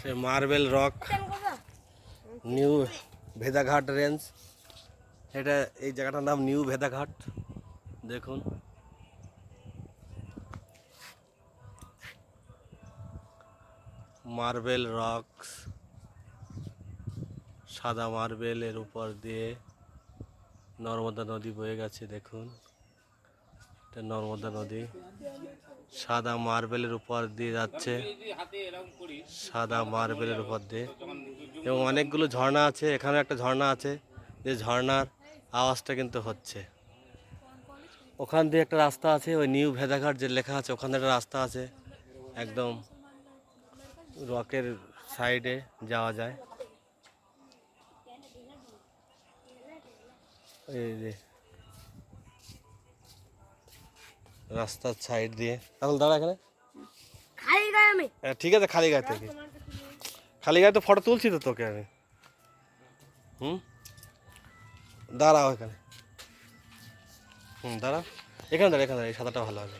সে marble rock new ভেদাঘাট range এটা এই জায়গাটার নাম নিউ ভেদাঘাট দেখুন। মার্বেল রকস সাদা মার্বেলের উপর দিয়ে নর্মদা নদী বয়ে গেছে, দেখুন। এটা নর্মদা নদী। সাদা মার্বেলের উপর দিয়ে যাচ্ছে। সাদা মার্বেলের উপর দিয়ে। এবং অনেকগুলো ঝর্ণা আছে এখানে একটা ঝর্ণা আছে। যে ঝর্ণার আওয়াজটা কিন্তু হচ্ছে। ওখান দিয়ে একটা রাস্তা আছে, ওই নিউ ভেদাঘাট যে লেখা আছে, ওখানে একটা রাস্তা আছে। একদম রকের সাইডে যাওয়া যায়। এই যে রাস্তার সাইড দিয়ে। তাহলে দাঁড়া এখানে। খালি গায়ে আমি। হ্যাঁ, ঠিক আছে খালি গায়ে থেকে খালি গায়ে তো ফটো তুলছি তো তোকে আমি। হুম? দাঁড়াও এখানে। হুম দাঁড়া। এখানে দাঁড়া এখানে দাঁড়া এই সাদাটা ভালো হবে।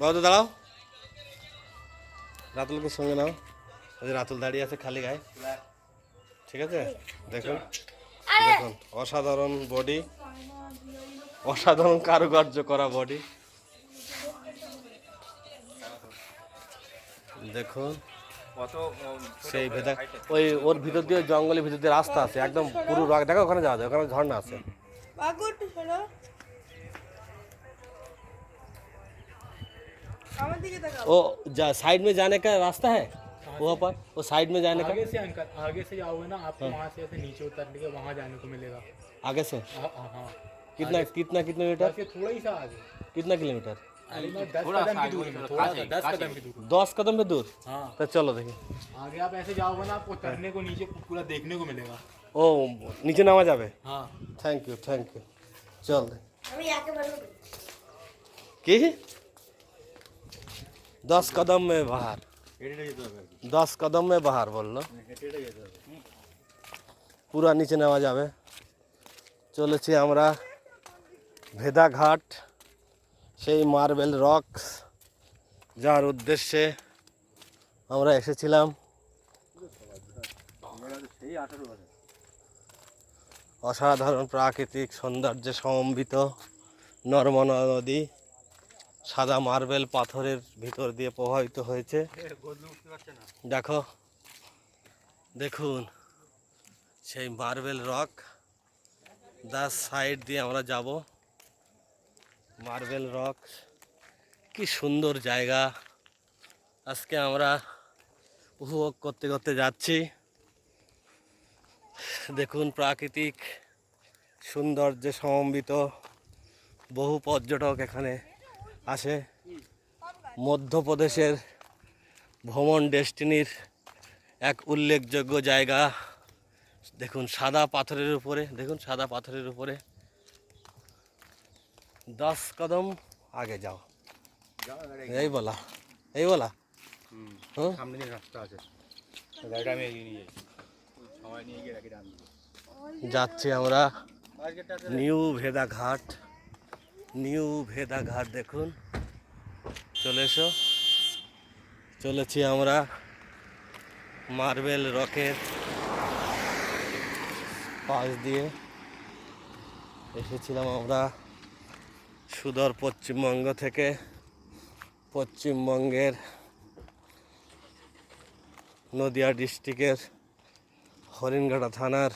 বাবু তো দাঁড়াও। রাতুলকে সঙ্গে নাও। রাতুল দাঁড়িয়ে আছে খালি গায়ে। ঠিক আছে? দেখুন। দেখুন অসাধারণ বডি অসাধারণ কারুকার্য করা বডি দেখুন সেই ভেদা ওই ওর ভিতর দিয়ে জঙ্গলের ভিতর দিয়ে রাস্তা আছে একদম পুরো রক দেখো ওখানে যাওয়া যায় ওখানে ঝর্ণা আছে। ও যা সাইড মে জানে কে রাস্তা হ্যাঁ? वो पर वो साइड में जाने आगे का से अंकल आगे से जाओगे ना आपको हाँ। वहाँ से ऐसे नीचे उतरने के वहाँ जाने को मिलेगा। आगे से? हाँ हाँ, हाँ। कितना कितना कितना थोड़ा ही सा आगे। कितना किलोमीटर? दस कदम पे दूर हाँ। तो चलो देखिए। आगे आप ऐसे जाओगे ना आपको उतरने को नीचे पूरा देखने को मिलेगा। ओ नीचे नामा जावे? हाँ। थैंक यू थैंक यू चल दे। कि? दस कदम में बाहर। দশ কদম বাহার বলল পুরা নিচে নেওয়া যাবে। চলেছি আমরা ভেদাঘাট, সেই মার্বেল রকস, যার উদ্দেশ্যে আমরা এসেছিলাম। অসাধারণ প্রাকৃতিক সৌন্দর্যে সমন্বিত নর্মদা নদী। সাদা মার্বেল পাথরের ভিতর দিয়ে প্রবাহিত হয়েছে। দেখো, দেখুন, সেই মার্বেল রক দাস সাইড দিয়ে আমরা যাব। মার্বেল রক, কি সুন্দর জায়গা। আজকে আমরা উপভোগ করতে করতে যাচ্ছি। দেখুন প্রাকৃতিক সৌন্দর্যে সমন্বিত বহু পর্যটক এখানে আসে মধ্যপ্রদেশের ভ্রমণ ডেস্টিনির এক উল্লেখযোগ্য জায়গা। দেখুন সাদা পাথরের উপরে দেখুন সাদা পাথরের উপরে। দশ কদম আগে যাও। এই বলা এই বলা। সামনে দিকে রাস্তা আছে গাড়িটা আমি এগিয়ে নিয়ে যাই নিয়ে গিয়ে রাখি যাচ্ছি আমরা নিউ ভেদা ঘাট নিউ ভেদা ঘাট দেখুন। চলে এসো। চলেছি আমরা মার্বেল রকের পাশ দিয়ে। এসেছিলাম আমরা সুদর পশ্চিমবঙ্গ থেকে। পশ্চিমবঙ্গের নদিয়া ডিস্ট্রিক্টের হরিণঘাটা থানার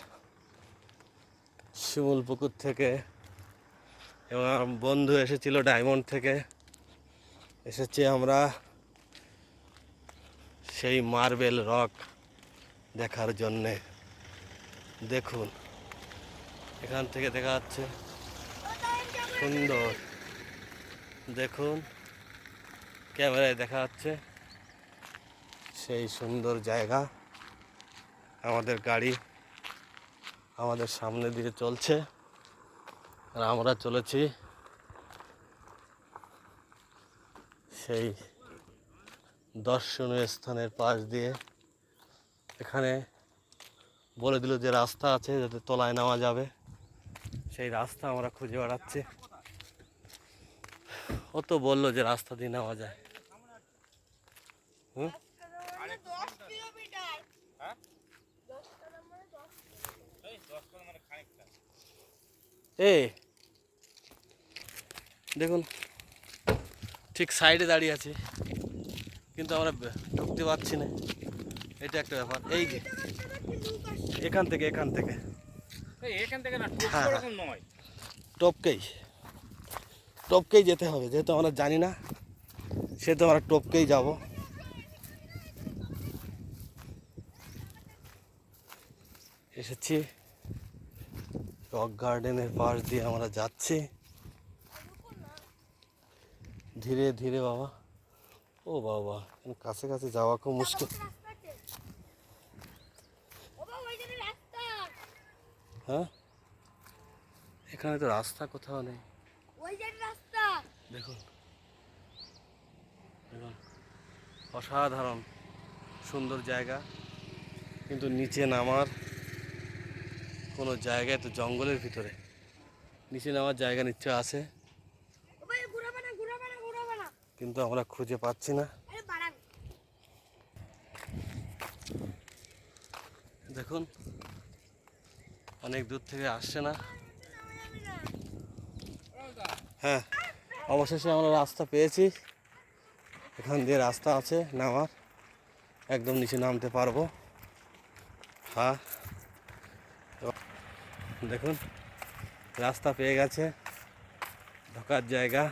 শিমুলপুকুর থেকে এবং বন্ধু এসেছিল ডায়মন্ড থেকে। এসেছি আমরা সেই মার্বেল রক দেখার জন্যে। দেখুন, এখান থেকে দেখা যাচ্ছে সুন্দর। দেখুন, ক্যামেরায় দেখা যাচ্ছে সেই সুন্দর জায়গা। আমাদের গাড়ি আমাদের সামনে দিয়ে চলছে। আর আমরা চলেছি সেই দর্শনীয় স্থানের পাশ দিয়ে। এখানে বলে দিল যে রাস্তা আছে যাতে তলায় নেওয়া যাবে। সেই রাস্তা আমরা খুঁজে বেড়াচ্ছি। ও তো বলল যে রাস্তা দিয়ে নেওয়া যায়। হুম দশ কিলোমিটার হ্যাঁ? দশ কিলোমিটার মানে দশ এই দশ করে মানে খানিকটা এ দেখুন ঠিক সাইডে দাঁড়িয়ে আছি। কিন্তু আমরা ঢুকতে পারছি না। এটা একটা ব্যাপার। এই যে এখান থেকে এখান থেকে। এখান থেকে না হ্যাঁ, নয়। টপকেই। টপকেই যেতে হবে। যেহেতু আমরা জানি না সেহেতু আমরা টপকেই যাব। এসেছি। রক গার্ডেনের পাশ দিয়ে আমরা যাচ্ছি। ধীরে ধীরে বাবা। ও বাবা কাছে কাছে যাওয়া খুব মুশকিল। হ্যাঁ? এখানে তো রাস্তা কোথাও নেই। দেখুন। দেখুন। অসাধারণ। সুন্দর জায়গা। কিন্তু নিচে নামার কোনো জায়গায় তো জঙ্গলের ভিতরে। নিচে নামার জায়গা নিশ্চয় আছে। কিন্তু আমরা খুঁজে পাচ্ছি না। দেখুন অনেক দূর থেকে আসছে না। হ্যাঁ অবশেষে আমরা রাস্তা পেয়েছি। এখান দিয়ে রাস্তা আছে নামার। একদম নিচে নামতে পারব। হ্যাঁ। দেখুন, রাস্তা পেয়ে গেছে, ঢোকার জায়গা।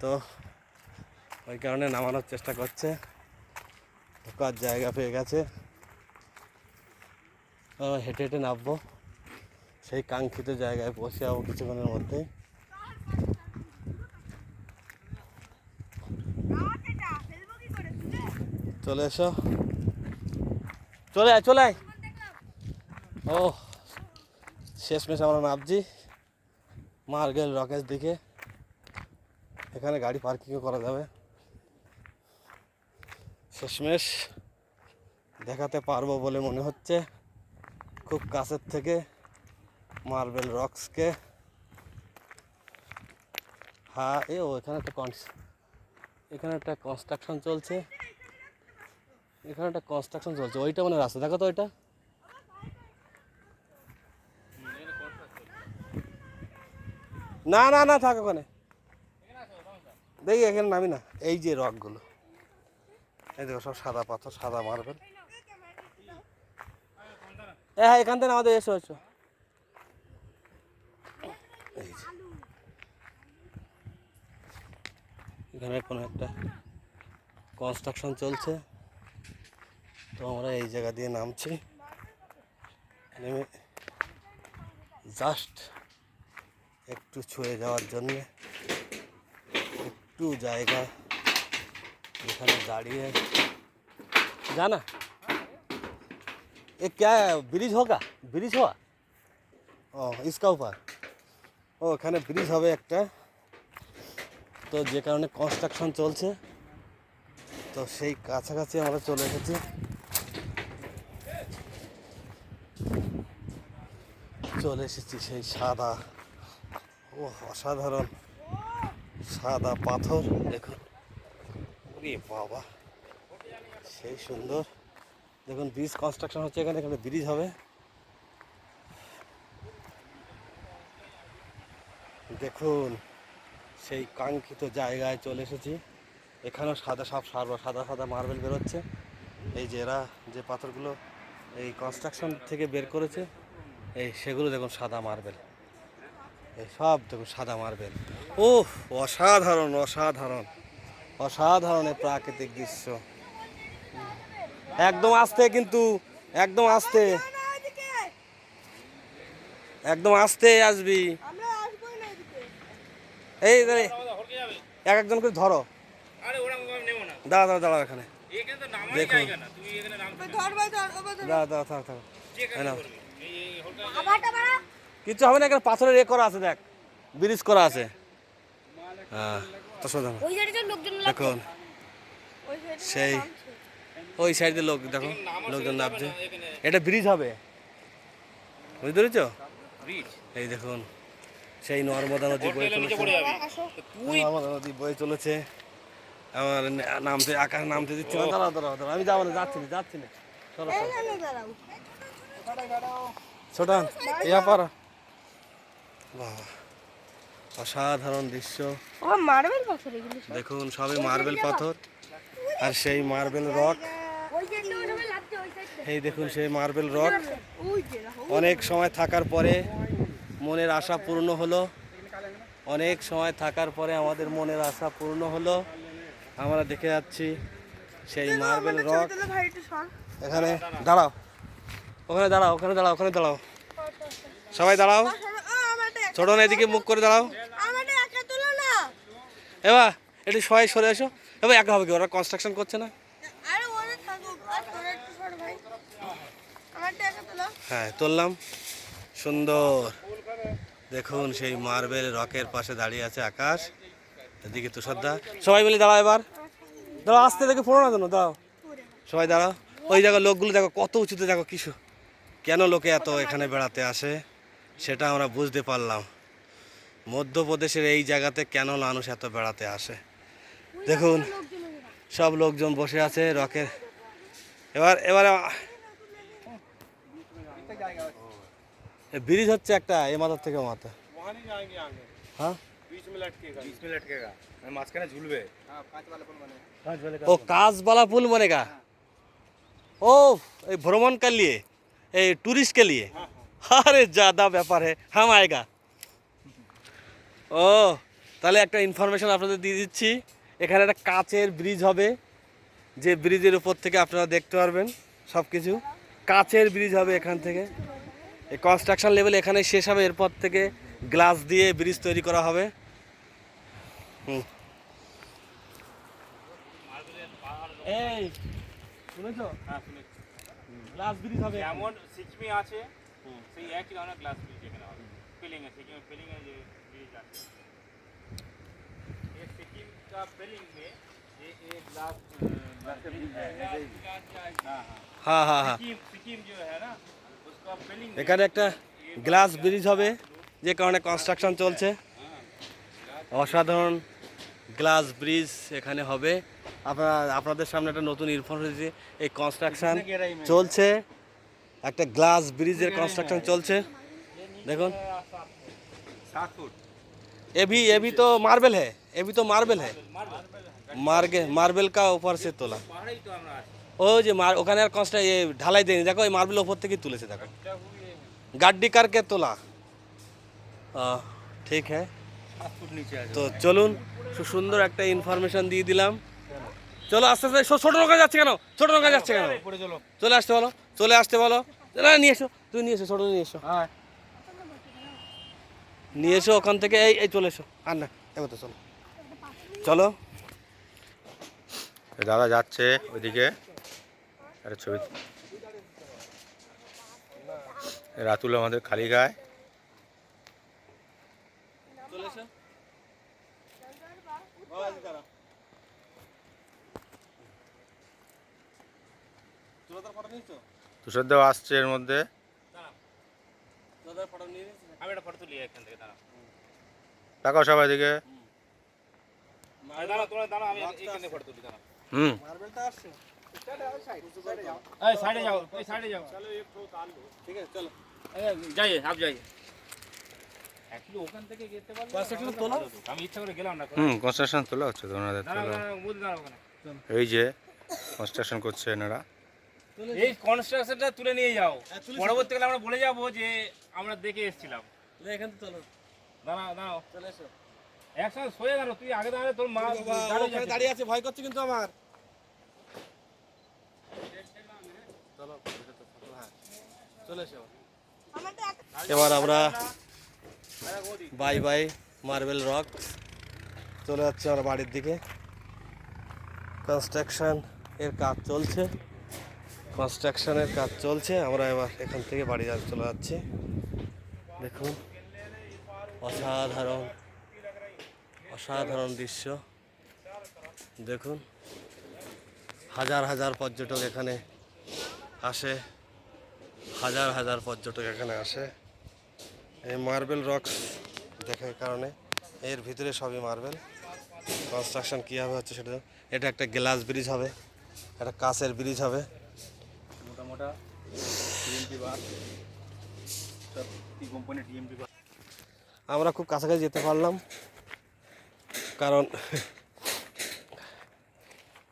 তো ওই কারণে নামানোর চেষ্টা করছে, ঢোকার জায়গা পেয়ে গেছে। হেঁটে হেঁটে নামবো, সেই কাঙ্ক্ষিত জায়গায় পৌঁছে যাব কিছুক্ষণের তুলে চলে এসো। চলে আয় চলে আয়। ও শেষমেশ আমরা নামছি মার্গেল রকেশ দিকে এখানে গাড়ি পার্কিংও করা যাবে। শেষমেশ দেখাতে পারব বলে মনে হচ্ছে। খুব কাছের থেকে মার্বেল রক্সকে হ্যাঁ এ, ও, এখানে একটা কনস এখানে একটা কনস্ট্রাকশন চলছে। এখানে একটা কনস্ট্রাকশন চলছে। ওইটা মানে রাস্তা, দেখো তো ওইটা। না না না, থাক ওখানে। দেখি, এখানে নামি না। এই যে রকগুলো। এই দেখো, সব সাদা পাথর, সাদা মার্বেল হ্যাঁ এখান থেকে আমাদের এসো এসো। এই যে। এখানে কোনো একটা কনস্ট্রাকশন চলছে। তো আমরা এই জায়গা দিয়ে নামছি। নেমে জাস্ট একটু ছুঁয়ে যাওয়ার জন্য একটু জায়গা এখানে দাঁড়িয়ে জানা ये क्या है ब्रिज होगा ब्रिज हुआ ও इसका ऊपर ও এখানে ব্রিজ হবে একটা তো যে কারণে কনস্ট্রাকশন চলছে তো সেই কাছাকাছি আমরা চলে এসেছি চলে এসেছি সেই সাদা ও অসাধারণ। সাদা পাথর, দেখুন। ওরে বাবা, সেই সুন্দর। দেখুন ব্রিজ কনস্ট্রাকশন হচ্ছে এখানে এখানে ব্রিজ হবে। দেখুন, সেই কাঙ্ক্ষিত জায়গায় চলে এসেছি। এখানেও সাদা সব সাদা সাদা সাদা মার্বেল বেরোচ্ছে। এই যে এরা, যে পাথরগুলো এই কনস্ট্রাকশন থেকে বের করেছে, এই সেগুলো দেখুন, সাদা মার্বেল সব দেখুন সাদা মার্বেল। ও অসাধারণ অসাধারণ। অসাধারণ প্রাকৃতিক দৃশ্য। একদম আস্তে কিন্তু একদম আস্তে। একদম আস্তে আসবি। আমরা আসবোই না এদিকে এই এক একজন করে ধরো। আরে ওরা আমি নেব না। দাঁড়া দাঁড়া দাঁড়াও এখানে। দেখুন। জায়গা না। তুমি এখানে নামতে ধর ভাই ধর ও ভাই ধর দাঁড়া দাঁড়া থাক থাক। কিচ্ছু হবে না এখানে পাথরের এ করা আছে দেখ। ব্রিজ করা আছে। হ্যাঁ দেখুন সেই ওই সাইডে লোক দেখো লোকজন নামছে। এটা ব্রিজ হবে। বুঝতে পেরেছ? এই দেখুন সেই নর্মদা নদী বয়ে চলেছে। নর্মদা নদী বয়ে চলেছে। আমার নামতে আকাশ নামতে দিচ্ছে। না দাঁড়াও দাঁড়াও দাঁড়াও আমি যাব না যাচ্ছি না যাচ্ছি না। চলো ছোটান ইয়া পারা বাহ অসাধারণ দৃশ্য। ও মার্বেল পাথর এগুলো দেখুন সবই মার্বেল পাথর। আর সেই মার্বেল রক। ওই যে ওইভাবে লাগছে ওই সাইডে এই দেখুন সেই মার্বেল রক। অনেক সময় থাকার পরে মনের আশা পূর্ণ হলো। অনেক সময় থাকার পরে আমাদের মনের আশা পূর্ণ হলো। আমরা দেখে যাচ্ছি সেই মার্বেল রক। এখানে দাঁড়াও। ওখানে দাঁড়াও ওখানে দাঁড়াও ওখানে দাঁড়াও। সবাই দাঁড়াও। ও আমারটা ছোট না এদিকে মুখ করে দাঁড়াও। এবার একটু সবাই সরে এসো। এবার একা হবে কি? ওরা কনস্ট্রাকশন করছে না? হ্যাঁ তুললাম। সুন্দর। দেখুন সেই মার্বেল রকের পাশে দাঁড়িয়ে আছে আকাশ। এদিকে তুষারদা। সবাই মিলে দাঁড়াও এবার। দাঁড়াও আসতে দেখে পড়ো না কেন দাও সবাই দাঁড়াও। ওই জায়গায় লোকগুলো দেখো কত উঁচুতে দেখো কিছু কেন লোকে এত এখানে বেড়াতে আসে? সেটা আমরা বুঝতে পারলাম মধ্যপ্রদেশের এই জায়গাতে কেন মানুষ এত বেড়াতে আসে দেখুন সব লোকজন বসে আছে রকের এবার এবার ব্রিজ হচ্ছে একটা এ মাথার থেকে ও মাথা হ্যাঁ बीच में लटकेगा মাঝখানে ঝুলবে ओ कास वाला पुल बनेगा ओ ये भ्रमण के लिए ये टूरिस्ट के लिए আরে জাদা ব্যাপারে হাম আয়গা। ও তাহলে একটা ইনফরমেশন আপনাদের দিয়ে দিচ্ছি। এখানে একটা কাচের ব্রিজ হবে যে ব্রিজের উপর থেকে আপনারা দেখতে পারবেন সব কিছু কাচের ব্রিজ হবে এখান থেকে। এই কনস্ট্রাকশন লেভেল এখানে শেষ হবে এরপর থেকে গ্লাস দিয়ে ব্রিজ তৈরি করা হবে। হুম। এই শুনেছ? গ্লাস ব্রিজ হবে এমন সিচমি আছে সেই একই ধরনের গ্লাস ব্রিজ এখানে হবে ফিলিং है सिक्किम फीलिंग है जो ब्रिज আছে ये सिक्किम का फीलिंग में ये एक ग्लास ग्लास का ब्रिज है हाँ हाँ হ্যাঁ হ্যাঁ হ্যাঁ सिक्किम सिक्किम जो है ना उसका फीलिंग এখানে একটা গ্লাস ব্রিজ হবে যে কারণে কনস্ট্রাকশন চলছে অসাধারণ গ্লাস ব্রিজ এখানে হবে আপনারা আপনাদের সামনে একটা নতুন ইনফরমেশন এই কনস্ট্রাকশন চলছে একটা গ্লাস ব্রিজের কনস্ট্রাকশন চলছে। দেখুন। এবি এবি তো মার্বেল হ্যাঁ এবি তো মার্বেল হ্যাঁ মার্গে মার্বেল কা উপর সে তোলা। ও যে মার ওখানে আর কনস্ট্রা এ ঢালাই দেয়নি। দেখো, এই মার্বেল ওপর থেকে তুলেছে, দেখো। গাড্ডি কারকে তোলা? ঠিক হ্যাঁ। তো চলুন সুন্দর একটা ইনফরমেশন দিয়ে দিলাম। চলো আস্তে আস্তে ছোট নৌকা যাচ্ছে কেন? ছোট নৌকা যাচ্ছে কেন? চলে। আসতে বলো চলে আসতে বলো। না নিয়ে এসো তুই নিয়ে এসো ছোট নিয়ে এসো। হ্যাঁ। নিয়ে এসো ওখান থেকে এই এই চলে এসো। আর না এবার তো চলো। চলো দাদা যাচ্ছে ওইদিকে। একটা ছবি। রাতুল আমাদের খালি গায়ে। তুষারদেও আসছে এর মধ্যে। ফটো আমি একটা ফটো তুলি এখান থেকে দাঁড়া তাকাও সবাই দিকে হুম। সাইডে যাও এই সাইডে যাও। ঠিক আছে চলো। যাইয়ে আপ যাইয়ে অ্যাকচুয়ালি ওখান থেকে যেতে পারলে Construction তোলো। আমি ইচ্ছা করে গেলাম না। হুম কনস্ট্রাকশন তোলা হচ্ছে এই যে কনস্ট্রাকশন করছে এনারা। এই কনস্ট্রাকশনটা তুলে নিয়ে যাও। হ্যাঁ, পরবর্তীকালে আমরা বলে যাব যে আমরা দেখে এসেছিলাম। এখান থেকে চলো দাঁড়াও দাঁড়াও। চলে এসো। একসঙ্গে সোজা দাঁড়ো তুই আগে দাঁড়ালে তোর মা দাঁড়িয়ে দাঁড়িয়ে আছে ভয় করছে কিন্তু আমার। চলো হ্যাঁ। চলে এসো। এবার আমরা বাই বাই মার্বেল রক চলে যাচ্ছে আমরা বাড়ির দিকে। কনস্ট্রাকশন এর কাজ চলছে। কনস্ট্রাকশনের কাজ চলছে, আমরা এবার এখান থেকে বাড়ি চলে যাচ্ছি। দেখুন, অসাধারণ অসাধারণ দৃশ্য। দেখুন, হাজার হাজার পর্যটক এখানে আসে, হাজার হাজার পর্যটক এখানে আসে। এই মার্বেল রক্স দেখার কারণে, এর ভিতরে সবই মার্বেল। কনস্ট্রাকশন কীভাবে হচ্ছে সেটা এটা একটা গ্লাস ব্রিজ হবে, একটা কাঁচের ব্রিজ হবে। মোটা সব কোম্পানি আমরা খুব কাছাকাছি যেতে পারলাম কারণ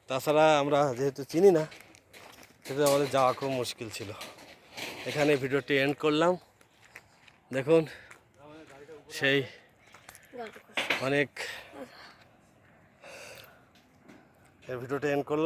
তাছাড়া আমরা যেহেতু চিনি না সেহেতু আমাদের যাওয়া খুব মুশকিল ছিল। এখানে ভিডিওটি এন্ড করলাম। দেখুন সেই অনেক ভিডিওটি এন্ড করলাম।